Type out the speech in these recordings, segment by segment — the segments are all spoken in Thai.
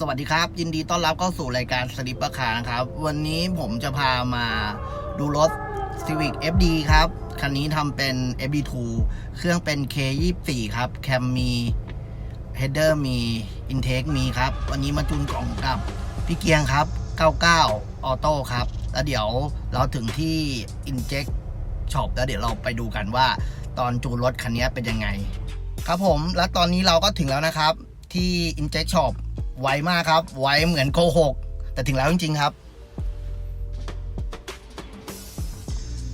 สวัสดีครับ ยินดีต้อนรับเข้าสู่รายการสลิปเปอร์คาร์นะครับ วันนี้ผมจะพามาดูรถ Civic FD ครับ คันนี้ทำเป็น FD2 เครื่องเป็น K24 ครับ แคมมี Header มี Intake มีครับ วันนี้มาจูนกล่องกับพี่เกียงครับ 99 ออโต้ครับ แล้วเดี๋ยวเราถึงที่ Inject Shop แล้วเดี๋ยวเราไปดูกันว่า ตอนจูนรถคันนี้เป็นยังไง ครับผม แล้วตอนนี้เราก็ถึงแล้วนะครับที่ Inject Shop ไวมากครับ ไวเหมือนโกหก แต่ถึงแล้วจริง ๆ ครับ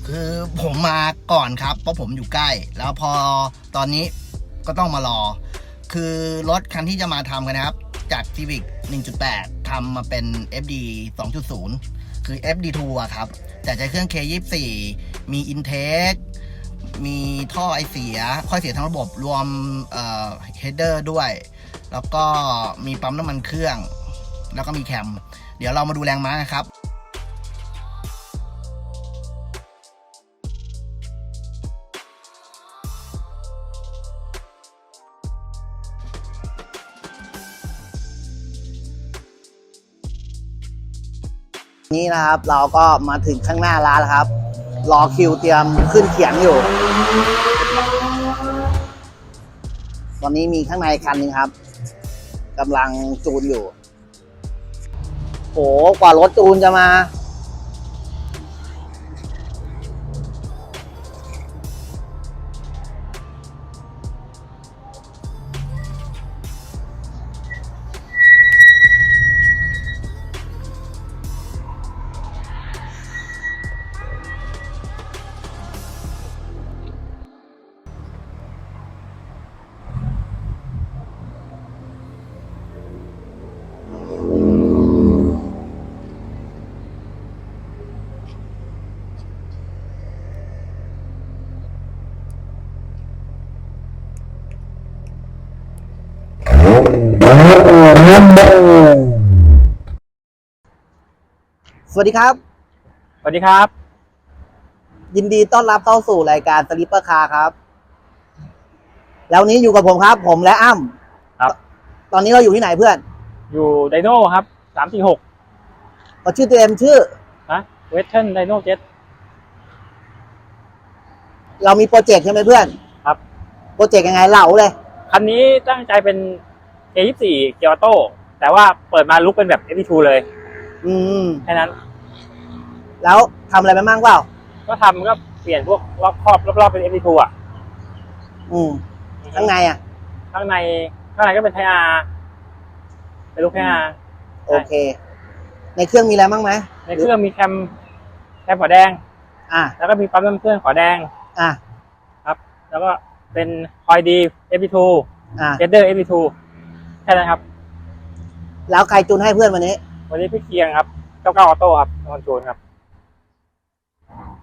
คือผมมาก่อนครับ เพราะผมอยู่ใกล้ แล้วพอตอนนี้ก็ต้องมารอ คือรถคันที่จะมาทำกันนะครับ จาก Civic 1.8 ทำมาเป็น FD 2.0 คือ FD2 อะครับ แต่ใช้เครื่อง K24 มี Intake มีท่อไอเสีย ค่อยเสียทั้งระบบรวมเอ่อ header ด้วย แล้วก็มีปั๊มน้ำมันเครื่อง แล้วก็มีแคม เดี๋ยวเรามาดูแรงม้าครับนี่นะครับเราก็มาถึงข้างหน้าร้านแล้วครับ รอคิวเตรียมขึ้นเขียงอยู่ ตอนนี้มีข้างในคันนึงครับ กำลังจูนอยู่ โห กว่ารถจูนจะมา สวัสดีครับ สวัสดีครับ ยินดีต้อนรับเข้าสู่รายการสลิปเปอร์คาร์ครับ แล้ววันนี้อยู่กับผมครับ ผมและอ้ำครับ ตอนนี้เราอยู่ที่ไหนเพื่อน อยู่ไดโน่ครับสามสี่หกขอชื่อตัวเองชื่อนะเวสเทิร์นไดโน่เจ็ตเรามีโปรเจกต์ใช่ไหมเพื่อน ครับ โปรเจกต์ยังไงเล่าเลย คันนี้ตั้งใจเป็น A24 เกียร์ออโต้ แต่ว่าเปิดมาลุกเป็นแบบ FP2 เลยอืม แค่นั้น แล้วทำอะไรไปบ้างเปล่า ก็ทำก็เปลี่ยนพวกรอบครอบรอบๆเป็น FP2 อะอืมข้างในอะ ข้างในข้างในก็เป็นไทอาเป็นลูกไทอาโอเค ในเครื่องมีอะไรบ้างไหมในเครื่องมีแคมแคมขอแดง อะ แล้วก็มีปั๊มน้ำเครื่องขอแดง อะครับแล้วก็เป็นคอยดี FP2 อะ เจเดอร์ FP2 แค่นั้นครับ แล้วใครจูนให้เพื่อนวันนี้ วันนี้พี่เคียงครับเก้าเก้าออโต้ครับนอนจูนครับ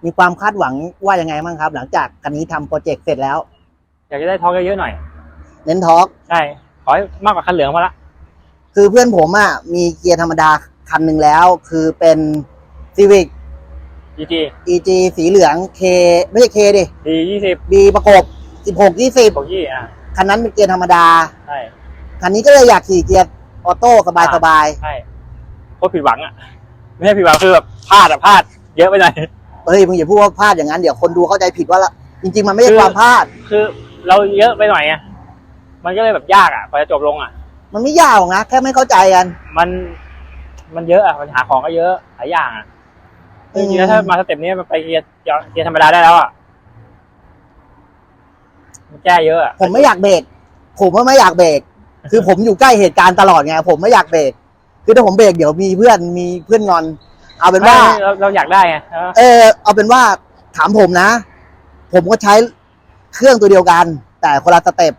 มีความคาดหวังว่ายังไงบ้างครับ หลังจากคันนี้ทำโปรเจกต์เสร็จแล้ว อยากจะได้ทอล์กเยอะๆหน่อย เน้นทอร์กใช่ ขอให้มากกว่าคันเหลืองมาละคือเพื่อนผมอะมีเกียร์ธรรมดาคันหนึ่งแล้ว คือเป็น Civic GG EG สีเหลือง K ไม่ใช่ K ดิ D ยี่สิบ B ประกบ 16 20 ของยี่อะคันนั้นเป็นเกียร์ธรรมดา ใช่ คันนี้ก็เลยอยากขี่เกียร์ ออโต้สบายสบายใช่โคตรผิดหวังอะไม่ใช่ผิดหวังคือแบบพลาดอะพลาด เยอะไปหน่อยเฮ้ยมึงอย่าพูดว่าพลาดอย่างนั้นเดี๋ยวคนดูเข้าใจผิดว่าละจริง ๆ มันไม่ใช่คือความพลาด คือเราเยอะไปหน่อยอะมันก็เลยแบบยากอะพอจะจบลงอะ มันไม่ยากหรอกนะแค่ไม่เข้าใจกัน มัน มันเยอะอะมันหาของก็เยอะหลายอย่างอะคือจริงๆแล้วถ้ามาสเต็ปนี้มันไปเกียร์เกียร์ธรรมดาได้แล้วอะมันแก้เยอะอะผมไม่อยากเบรกผมว่าไม่อยากเบรก คือผมอยู่ใกล้เหตุการณ์ตลอดไงผมไม่อยากเบรกคือถ้าผมเบรกเดี๋ยวมีเพื่อนมีเพื่อนงอน เอาเป็นว่า ไม่เราเราอยากได้ไงใช่ปะเออเอาเป็นว่าถามผมนะ ผมก็ใช้เครื่องตัวเดียวกัน แต่คนละสเต็ป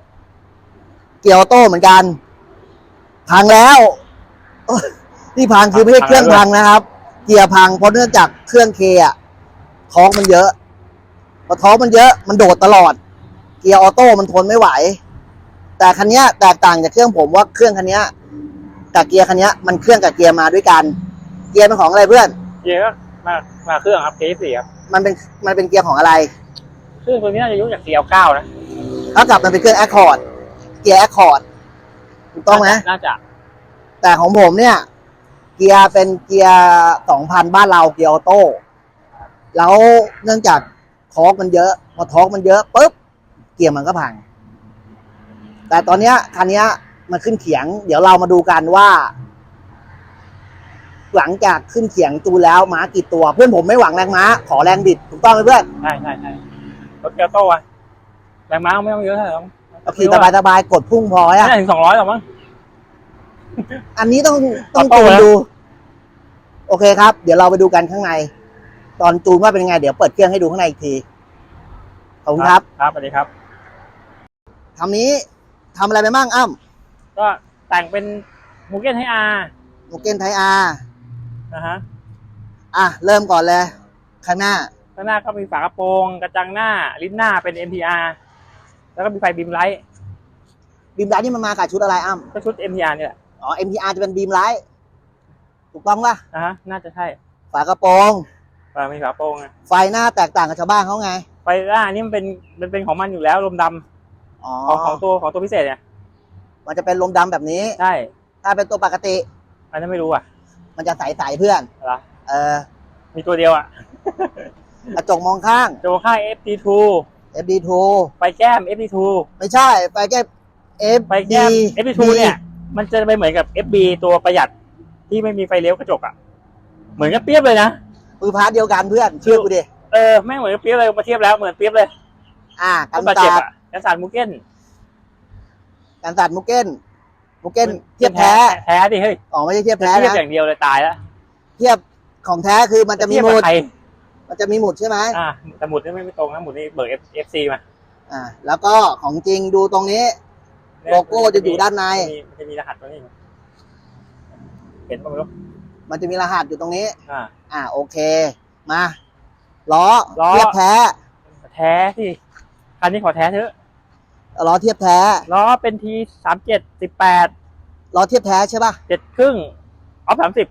เกียร์ออโต้เหมือนกัน พังแล้วโอ้ยที่พังคือไม่ใช่เครื่องพังนะครับ เกียร์พังเพราะเนื่องจากเครื่องเคอะท้องมันเยอะพอท้องมันเยอะ มันโดดตลอด เกียร์ออโต้มันทนไม่ไหว แต่คันเนี้ยแตกต่างจากเครื่องผมว่าเครื่องคันเนี้ยกับเกียร์คันเนี้ยมันเครื่องกับเกียร์มาด้วยกัน เกียร์เป็นของอะไรเพื่อน เกียร์ก็มามาเครื่องครับ K4 ครับมันเป็นมันเป็นเกียร์ของอะไรเครื่องตัวนี้น่าจะยุคจาก CL9 นะเท่ากับมันเป็นเครื่องแอคคอร์ดเกียร์แอคคอร์ดถูกต้องไหมน่าจะ แต่ของผมเนี่ย เกียร์เป็นเกียร์สองพันบ้านเราเกียร์ออโต้แล้วเนื่องจากทอร์กมันเยอะพอทอร์กมันเยอะปุ๊บเกียร์มันก็พัง แต่ตอนเนี้ยคันเนี้ยมันขึ้นเขียง เดี๋ยวเรามาดูกันว่า หลังจากขึ้นเขียงจูนแล้วม้ากี่ตัว เพื่อนผมไม่หวังแรงม้า ขอแรงบิดถูกต้องไหมเพื่อนใช่ใช่ใช่รถเกียร์โต้อะแรงม้าไม่ต้องเยอะเท่าไหร่หรอกเอาขี่สบายๆกดพุ่งพอไม่อะน่าถึงสองร้อยหรอกมั้ง อันนี้ต้องต้องออโต้จูนนะดู โอเคครับ เดี๋ยวเราไปดูกันข้างใน ตอนจูนว่าเป็นยังไง เดี๋ยวเปิดเครื่องให้ดูข้างในอีกทีขอบคุณครับ ครับสวัสดีครับทำนี้ ทำอะไรไปบ้างอ้ำก็แต่งเป็นมูเก้นให้อาโมเกนไทอานะฮะอะ เริ่มก่อนเลย ข้างหน้า ข้างหน้าก็มีฝากระโปรง กระจังหน้า ลิ้นหน้าเป็น MTR แล้วก็มีไฟบีมไลท์บีมไลท์นี่มันมากับชุดอะไรอ้ำก็ชุด MTR นี่แหละอ๋อ MTR จะเป็นบีมไลท์ถูกต้องป่ะนะฮะน่าจะใช่ฝากระโปรงฝามีฝากระโปรงอะไฟหน้าแตกต่างกับชาวบ้านเขาไงไฟหน้านี่มันเป็นมันเป็นของมันอยู่แล้วลมดำ อ๋อของของตัวของตัวพิเศษเนี่ยมันจะเป็นลมดำแบบนี้ใช่ถ้าเป็นตัวปกติ อันนั้นไม่รู้อะมันจะใสๆเพื่อนเหรอเออมีตัวเดียวอะกระจกมองข้างโจค่าย FD2 FD2 ไฟแก้ม FD2 ไม่ใช่ไฟแก้ F ไฟแก้ม FD2 เนี่ยมันจะไปเหมือนกับ FB ตัวประหยัดที่ไม่มีไฟเลี้ยวกระจกอะเหมือนกับเปรียบเลยนะมือพาร์ทเดียวกันเพื่อนเชื่อกูดิเออแม่งเหมือนกับเปรียบเลยมาเทียบแล้วเหมือนเปรียบเลย อ่ากันบาด เจ็บศาสตร์อะกันสารมูเก้นกันศาสตร์มุกเก้นมุกเก้นเทียบแท้แท้ดิเฮ้ยอ๋อไม่ใช่เทียบจะแท้เทียบนะอย่างเดียวเลยตายแล้วเทียบของแท้คือมันจะมีเทียบหมุกับดใครมันจะมีหมุดใช่ไหมอ่าแต่หมุดนี่ไม่ไม่ตรงนะหมุดนี่เบิก F FC มาอ่า แล้วก็ของจริงดูตรงนี้โลโก้จะอยู่ด้านในมัจะมีมันจะมีรหัสตัวนี้เห็นป่ะไม่รู้มันจะมีรหัสอยู่ตรงนี้ อ่า อ่า โอเค มาล้อล้อเทียบแท้ แท้ที่คันนี้ขอแท้เถอะ ล้อเทียบแท้ล้อเป็นทีสามเจ็ดสิบแปดล้อเทียบแท้ใช่ป่ะเจ็ดครึ่งออฟสามสิบ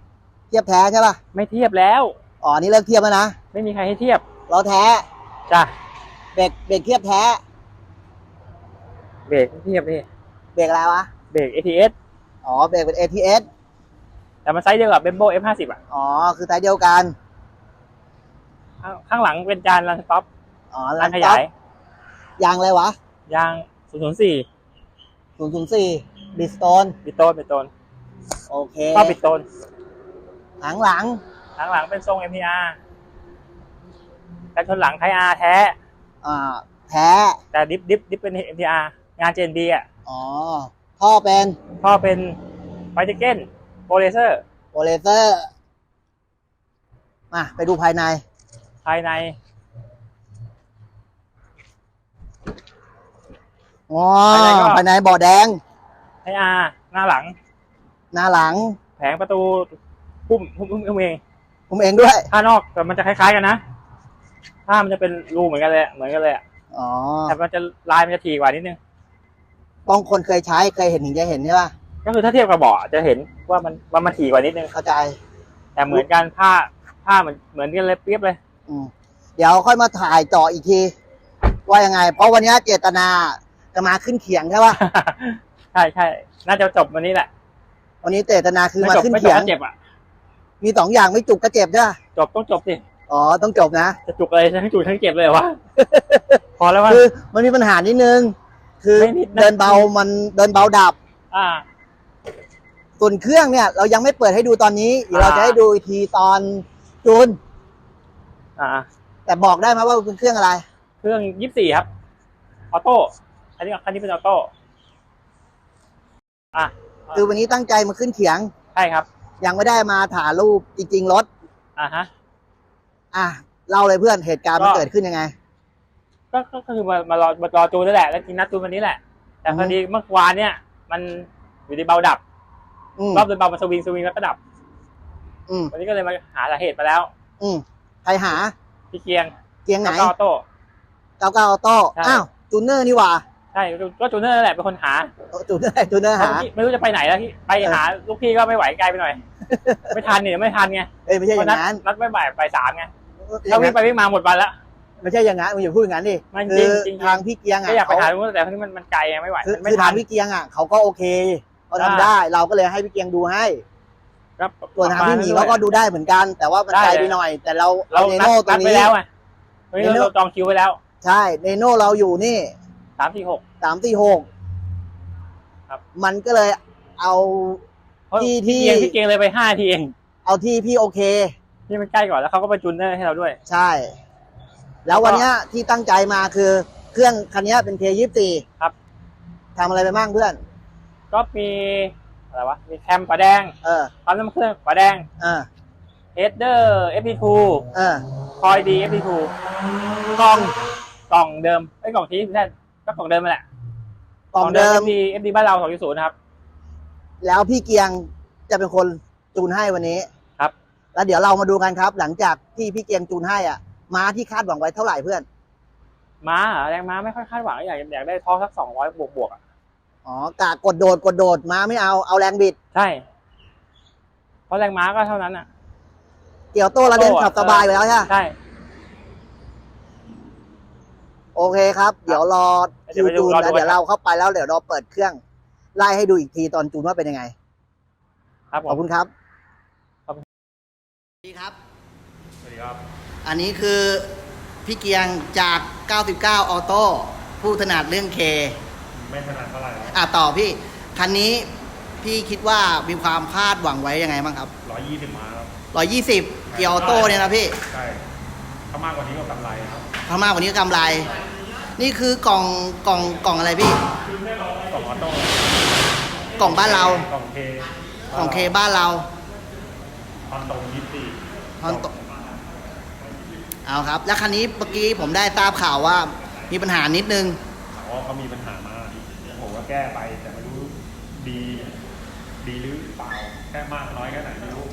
เทียบแท้ใช่ป่ะไม่เทียบแล้วอ๋อนี่เลิกเทียบแล้วนะไม่มีใครให้เทียบล้อแท้จ้ะเบรกเบรกเทียบแท้เบรกไม่เทียบดิเบรกอะไรวะเบรก ATS อ๋อเบรกเป็น ATS แต่มันไซส์เดียวกับเบมโบ F50 อะอ๋อคือไซส์เดียวกัน ข้างข้างหลังเป็นจานรันสต็อปอ๋อรันขยายยางอะไรวะยาง 004 004บิสโตนปิดโตนปิดโตนโอเคก็ปิดโตนหลังหลังข้างหลังเป็นทรง MTR กันชนหลังไทย R แท้ อ่าแท้แต่ดิฟดิฟดิฟเป็น MTR งาน JNB อะอ๋อท่อเป็นท่อเป็นไฟเทเก้นโปรเลเซอร์โปรเลเซอร์มาไปดูภายในภายใน อ๋อภายในก็ภายในบ่อแดงไทย R หน้าหลัง หน้าหลัง แผงประตูพุ่มพุ่มพุ่มพุ่มเองผมเองด้วยผ้านอกแต่มันจะคล้ายๆกันนะผ้ามันจะเป็นรูเหมือนกันเลยอะเหมือนกันเลยอะอ๋อแต่มันจะลายมันจะถี่กว่านิดนึงต้องคนเคยใช้เคยเห็นถึงจะเห็นใช่ป่ะก็คือถ้าเทียบกับเบาะจะเห็นว่ามันว่ามันถี่กว่านิดนึงเข้าใจ แต่เหมือนกันผ้าผ้ามันเหมือนกันเลยเปรียบเลย อืมเดี๋ยวค่อยมาถ่ายต่ออีกที ว่ายังไง เพราะวันนี้เจตนา จะมาขึ้นเขียงใช่ป่ะ ใช่ใช่น่าจะจบวันนี้แหละ วันนี้เจตนาคือไม่มาจบขึ้นไม่จบเขียงก็เจ็บอะ มีสองอย่างไม่จุกก็เจ็บใช่ป่ะจบต้องจบสิ อ๋อต้องจบนะ จะจุกอะไรทั้งจุกทั้งเจ็บเลยเหรอวะ พอแล้วว่าคือมันมีปัญหานิดนึง คือไม่นิดนะเดินเบามันเดินเบาดับ อ่าส่วนเครื่องเนี่ย เรายังไม่เปิดให้ดูตอนนี้เดี๋ยวเราอ่าจะให้ดูอีกทีตอนจูน อ่า แต่บอกได้ไหมว่าเป็นเครื่องอะไร เครื่องยี่สี่ครับ ออโต้ อันนี้คันนี้เป็นออโต้อะคือวันนี้ตั้งใจมาขึ้นเขียง ใช่ครับ ยังไม่ได้มาถ่ายรูปจริง ๆ รถ อ่าฮะ อะเล่าเลยเพื่อนเหตุการณ์มันก็เกิดขึ้นยังไงก็ก็ก็คือมามารอมารอจูนนั่นแหละ แล้วจริงนัดจูนวันนี้แหละ แต่อือพฮึอดีเมื่อวานเนี่ย มันอยู่ในเบาดับอืมรอบเดินเบามาสวิงสวิงแล้วก็ดับอืมวันนี้ก็เลยมาหาสาเหตุมาแล้ว อืมใครหา พี่เกียง เกียงไหนแล้วก็ออโต้เก้าเก้าออโต้ใช่อ้าวจูเนอร์นี่หว่า ใช่ก็จูนเนอร์นั่นแหละเป็นคนหาจูเนอร์จูเนอร์หา ไม่รู้จะไปไหนแล้วพี่ไปหาลูกพี่ก็ไม่ไหวไกลไปหน่อย ไม่ทันเนี่ยไม่ทันไงเอ้ยไม่ใช่อเพราะย่างนัดนั้นนัดไม่บ่ายไปสามไงไม่ถ้าใช่วิ่งไปวิ่งมาหมดวันละไม่ใช่อย่างนั้นมึงอย่าพูดอย่างนั้นดิมันคืจริงอจริงทางพี่เกียงอะก็อยากไปเขาหาตรงนู้นแต่ที่มันมันไกลไงไม่ไหวคือมันไม่คือทัทานงพี่เกียงอะเขาก็โอเคเขาทำได้ เราก็เลยให้พี่เกียงดูให้ครับส่วนทางพี่หมีเขาก็ดูได้เหมือนกัน แต่ว่ามันไกลไปหน่อย แต่เราเราเอาเนนัดโน่ตัวนัดไปนี้แล้วไงวันนี้เนโน่เราจองคิวไว้แล้ว ใช่เนโน่เราอยู่นี่ สามสี่หก สามสี่หกครับ มันก็เลยเอาที่ที่พี่เกียงพี่เกียงเลยไปห้าทีเองเอาที่พี่โอเคนี่มันใกล้ก่อนแล้วเขาก็ไปจูนเนอร์ให้เราด้วย ใช่ แล้ววันเนี้ยที่ตั้งใจมาคือเครื่องคันเนี้ยเป็น K ยี่สี่ครับ ทำอะไรไปบ้างเพื่อน ก็มีอะไรวะมีแคมฝาแดงเออ ปั๊มน้ำเครื่องฝาแดงเออเฮดเดอร์ FD2 เออ คอยดี FD2 กล่องกล่องเดิมไอ้ยกล่องที่แท้ ก็กล่องเดิมมาแหละกล่องเดิม FD FD บ้านเรา2.0นะครับ แล้วพี่เกียงจะเป็นคนจูนให้วันนี้ครับ แล้วเดี๋ยวเรามาดูกันครับ หลังจากที่พี่เกียงจูนให้อะม้าที่คาดหวังไว้เท่าไหร่เพื่อน ม้าเหรอแรงม้าไม่ค่อยคาดหวังอยากอยากได้ท้องสักสองร้อยบวกบวกๆอะอ๋อกะกดโดดกดโดดม้าไม่เอาเอาแรงบิด ใช่ เพราะแรงม้าก็เท่านั้นอะ เกี่ยวโต้ระเด็นขับสบายไปแล้วใช่ไหม ใช่ โอเคครับ เดี๋ยวรอ เดี๋คิยววไปดูจูนรอดูแล้วเดี๋ยวครับเราเข้าไปแล้วเดี๋ยวเราเปิดเครื่องไล่ให้ดูอีกทีตอนจูนว่าเป็นยังไง ครับผขอบมคุณครับครับสวัสดีครับ สวัสดีครับ อันนี้คือพี่เกียงจาก 99 ออโต้ผู้ถนัดเรื่องเค ไม่ถนัดเท่าไหร่อะต่อพี่ คันนี้พี่คิดว่ามีความคาดหวังไว้ยังไงบ้างครับร้อยยี่สิบมาครับ 120 เกียร์ออโต้เนี่ยนะพี่ ใช่ ถ้ามากกว่านี้ก็กำไรครับ ถ้ามากกว่านี้ก็กำไร นี่คือกล่องกล่องกล่องอะไรพี่กล่องออโต้กล่องบ้านเรากล่องเคกล่องเคบ้านเราตอนตรงยี่สิบสี่ฮอนโตเอาครับ แล้วคันนี้เมื่อกี้ผมได้ทราบข่าวว่ามีปัญหานิดนึงเขาเขามีปัญหามาผมก็แก้ไปแต่ไม่รู้ดี ดีหรือเปล่าแค่มากน้อยแค่ไหนไม่รู้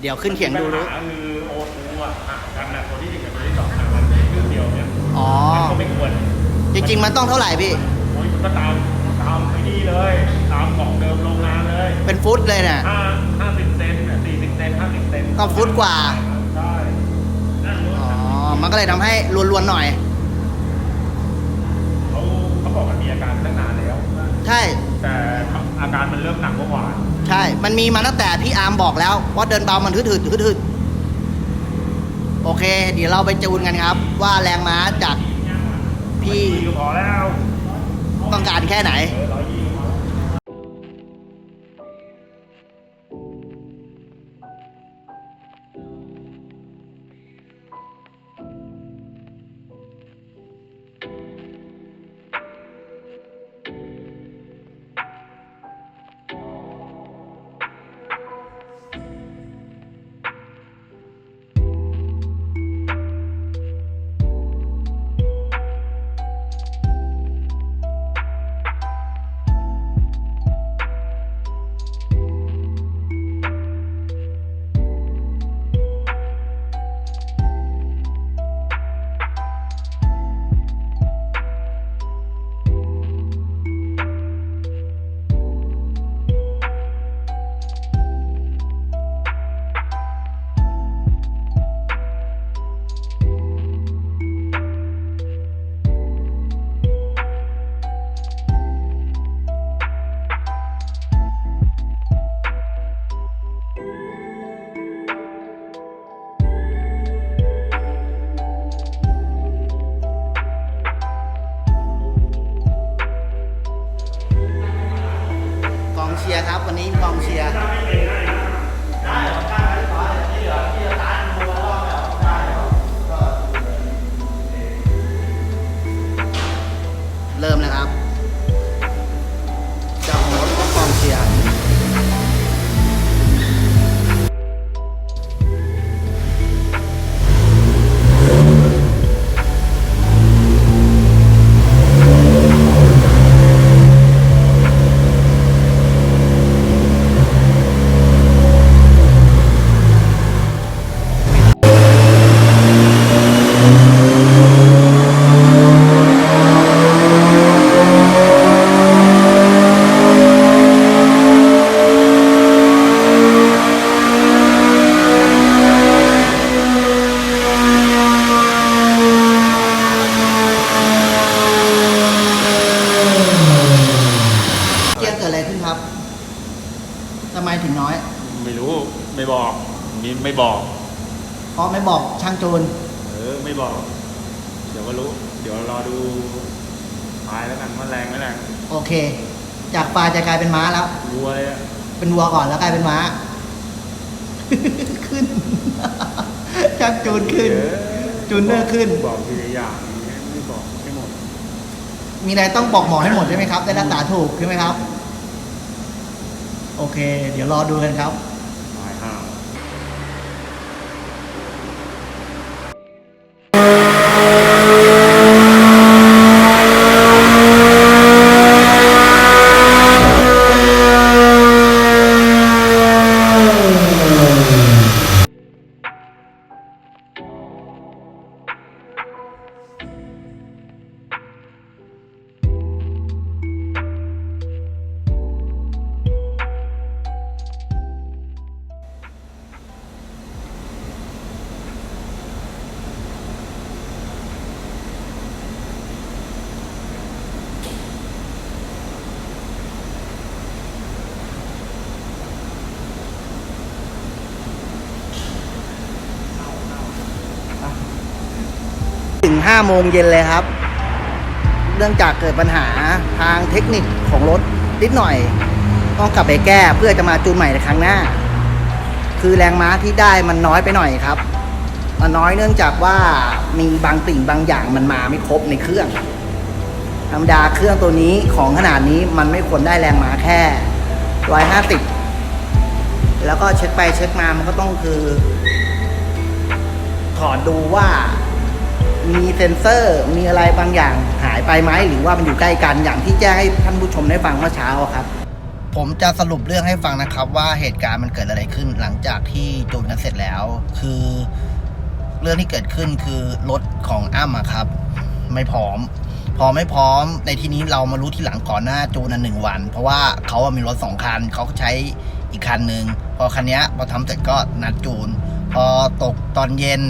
เดี๋ยวขึ้นเขียงดูรู้ปัญหาคือโอทูอะห่างกันนะตัวที่หนึ่งกับตัวที่สองห่างกันครึ่งเดียวเนี่ย อ๋อมันก็ไม่ควรจริง ๆ มันต้องเท่าไหร่พี่ โอ้ยมันก็ตามตามไอ้นี่เลย ตามของเดิมโรงงานเลยเป็นฟุตเลยเนี่ย ห้าห้าสิบเซนเนี่ยสี่สิบเซนห้าสิบเซนก็ฟุตกว่า ใช่นั่นรถอ๋อ มันก็เลยทำให้ลวนๆหน่อย เขาเขาบอกมันมีอาการตั้งนานแล้ว ใช่ แต่อาการมันเริ่มหนักกว่าหวานใช่ มันมีมาตั้งแต่พี่อาร์มบอกแล้วว่าเดินเบามันทืดๆทืดๆ โอเค เดี๋ยวเราไปจูนกันครับ ว่าแรงม้าจากพี่ก็พอแล้ว ต้องการแค่ไหน เออร้อยยี่ ชียร์ นี่ไม่บอก เพราะไม่บอกช่างจูน เออไม่บอก เดี๋ยวก็รู้ เดี๋ยวรอดูปลายแล้วกันว่าแรงไม่แรงโอเค จากปลาจะกลายเป็นม้าแล้ว วัวเลยอะเป็นวัวก่อนแล้วกลายเป็นม้า ขึ้น ช่างจูนขึ้น เออจูนเนอร์ขึ้น บอกทีละอย่างไม่บอกไม่หมดมีอะไรต้องบอกหมอให้หมดใช่ไหมครับได้รักษาถูกใช่ไหมครับ โอเค เดี๋ยวรอดูกันครับ 5โมงเย็นเลยครับ เนื่องจากเกิดปัญหาทางเทคนิคของรถนิดหน่อย ต้องกลับไปแก้เพื่อจะมาจูนใหม่ในครั้งหน้า คือแรงม้าที่ได้มันน้อยไปหน่อยครับ มันน้อยเนื่องจากว่ามีบางสิ่งบางอย่างมันมาไม่ครบในเครื่อง ธรรมดาเครื่องตัวนี้ของขนาดนี้มันไม่ควรได้แรงม้าแค่ร้อยห้าสิบแล้วก็เช็คไปเช็คมามันก็ต้องคือ ถอดดูว่า มีเซ็นเซอร์ มีอะไรบางอย่างหายไปไหมหรือว่ามันอยู่ใกล้กันอย่างที่แจ้งให้ท่านผู้ชมได้ฟังเมื่อเช้าครับ ผมจะสรุปเรื่องให้ฟังนะครับ ว่าเหตุการณ์มันเกิดอะไรขึ้นหลังจากที่จูนกันเสร็จแล้ว คือเรื่องที่เกิดขึ้นคือรถของอ้ำอะครับ ไม่พร้อม พอไม่พร้อมในที่นี้เรามารู้ที่หลังก่อนหน้าจูนันหนึ่งวัน เพราะว่าเขามีรถสองคันเขาใช้อีกคันหนึ่งพอคันนี้พอทำเสร็จก็นัดจูน พอตกตอนเย็น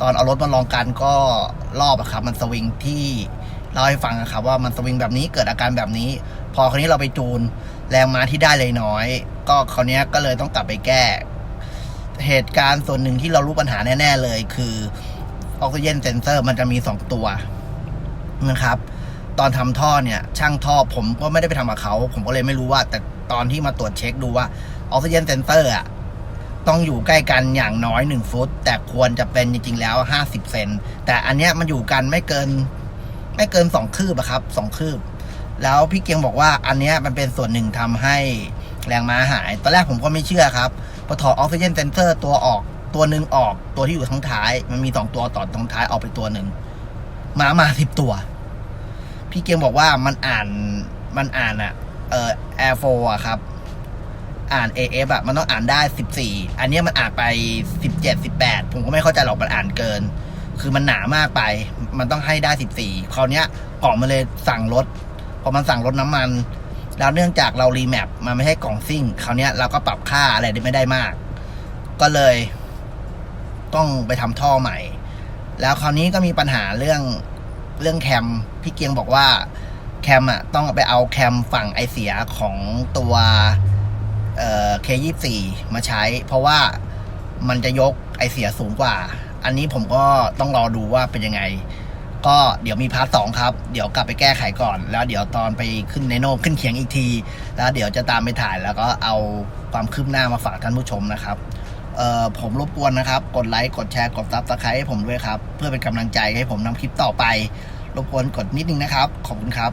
ตอนเอารถมาลองกันก็รอบอะครับ มันสวิงที่เล่าให้ฟังอะครับ ว่ามันสวิงแบบนี้เกิดอาการแบบนี้ พอคราวนี้เราไปจูนแรงม้าที่ได้เลยน้อย ก็คราวนี้ก็เลยต้องกลับไปแก้ เหตุการณ์ส่วนหนึ่งที่เรารู้ปัญหาแน่ ๆ เลย คือออกซิเจนเซนเซอร์มันจะมีสองตัวนะครับ ตอนทำท่อเนี่ย ช่างท่อผมก็ไม่ได้ไปทำกับเขา ผมก็เลยไม่รู้ว่า แต่ตอนที่มาตรวจเช็คดูว่าออกซิเจนเซนเซอร์อะ ต้องอยู่ใกล้กันอย่างน้อยหนึ่งฟุต แต่ควรจะเป็นจริง ๆ แล้วห้าสิบเซนแต่อันเนี้ยมันอยู่กันไม่เกิน ไม่เกินสองคืบอะครับสองคืบ แล้วพี่เกียงบอกว่าอันเนี้ยมันเป็นส่วนหนึ่งทำให้แรงม้าหาย ตอนแรกผมก็ไม่เชื่อครับพอถอดออกซิเจนเซนเซอร์ตัวออกตัวหนึ่งออกตัวที่อยู่ท้างท้าย มันมีสองตัวต่อท้างท้ายออกไปตัวหนึ่งม้ามาสิบตัว พี่เกียงบอกว่ามันอ่านมันอ่านอะเออแอร์โฟอะครับ อ่าน AF อะมันต้องอ่านได้ 14 อันเนี้ยมันอ่านไป 17 18 ผมก็ไม่เข้าใจหรอกมันอ่านเกิน คือมันหนามากไป มันต้องให้ได้ 14 คราวเนี้ยกล่องมันเลยสั่งลดพอมันสั่งลดน้ำมัน แล้วเนื่องจากเรารีแมปมันไม่ใช่กล่องซิ่งคราวเนี้ยเราก็ปรับค่าอะไรได้ไม่ได้มาก ก็เลย ต้องไปทำท่อใหม่ แล้วคราวนี้ก็มีปัญหาเรื่องเรื่องแคมพี่เกียงบอกว่าแคมอะต้องไปเอาแคมฝั่งไอเสียของตัว เอ่อ K24 มาใช้ เพราะว่ามันจะยกไอเสียสูงกว่า อันนี้ผมก็ต้องรอดูว่าเป็นยังไง ก็เดี๋ยวมีพาร์ทสองครับ เดี๋ยวกลับไปแก้ไขก่อน แล้วเดี๋ยวตอนไปขึ้นในโนขึ้นเขียงอีกที แล้วเดี๋ยวจะตามไปถ่ายแล้วก็เอาความคืบหน้ามาฝากท่านผู้ชมนะครับเอ่อผมรบกวนนะครับ กดไลค์ กดแชร์ กดซับสไครต์ให้ผมด้วยครับ เพื่อเป็นกำลังใจให้ผมนำคลิปต่อไป รบกวนกดนิดนึงนะครับ ขอบคุณครับ